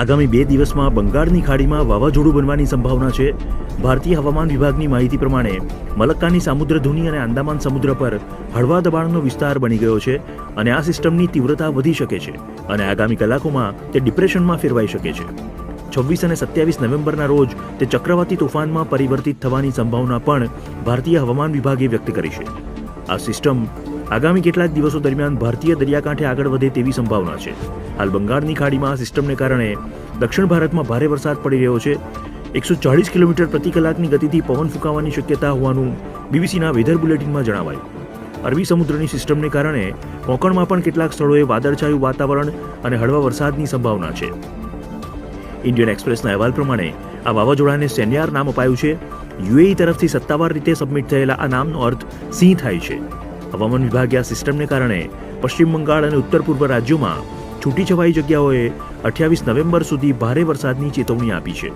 આગામી બે દિવસમાં બંગાળની ખાડીમાં વાવાઝોડું બનવાની સંભાવના છે. ભારતીય હવામાન વિભાગની માહિતી પ્રમાણે મલક્કાની સામુદ્રધુની અને આંદામાન સમુદ્ર પર હળવા દબાણનો વિસ્તાર બની ગયો છે અને આ સિસ્ટમની તીવ્રતા વધી શકે છે અને આગામી કલાકોમાં તે ડિપ્રેશનમાં ફેરવાઈ શકે છે. છવ્વીસ અને સત્યાવીસ નવેમ્બરના રોજ તે ચક્રવાતી તોફાનમાં પરિવર્તિત થવાની સંભાવના પણ ભારતીય હવામાન વિભાગે વ્યક્ત કરી છે. આ સિસ્ટમ આગામી કેટલાક દિવસો દરમિયાન ભારતીય દરિયાકાંઠે આગળ વધે તેવી સંભાવના છે. હાલ બંગાળની ખાડીમાં આ સિસ્ટમને કારણે દક્ષિણ ભારતમાં ભારે વરસાદ પડી રહ્યો છે. એકસો ચાળીસ કિલોમીટર પ્રતિ કલાકની ગતિથી પવન ફૂંકાવાની શક્યતા હોવાનું બીબીસીના વેધર બુલેટિનમાં જણાવાયું. અરબી સમુદ્રની સિસ્ટમને કારણે કોંકણમાં પણ કેટલાક સ્થળોએ વાદળછાયું વાતાવરણ અને હળવા વરસાદની સંભાવના છે. ઇન્ડિયન એક્સપ્રેસના અહેવાલ પ્રમાણે આ વાવાઝોડાને સેન્યાર નામ અપાયું છે. યુએઈ તરફથી સત્તાવાર રીતે સબમિટ થયેલા આ નામનો અર્થ સિંહ થાય છે. હવામાન વિભાગે આ સિસ્ટમને કારણે પશ્ચિમ બંગાળ અને ઉત્તર પૂર્વ રાજ્યોમાં છૂટીછવાઈ જગ્યાઓએ અઠ્યાવીસ નવેમ્બર સુધી ભારે વરસાદની ચેતવણી આપી છે.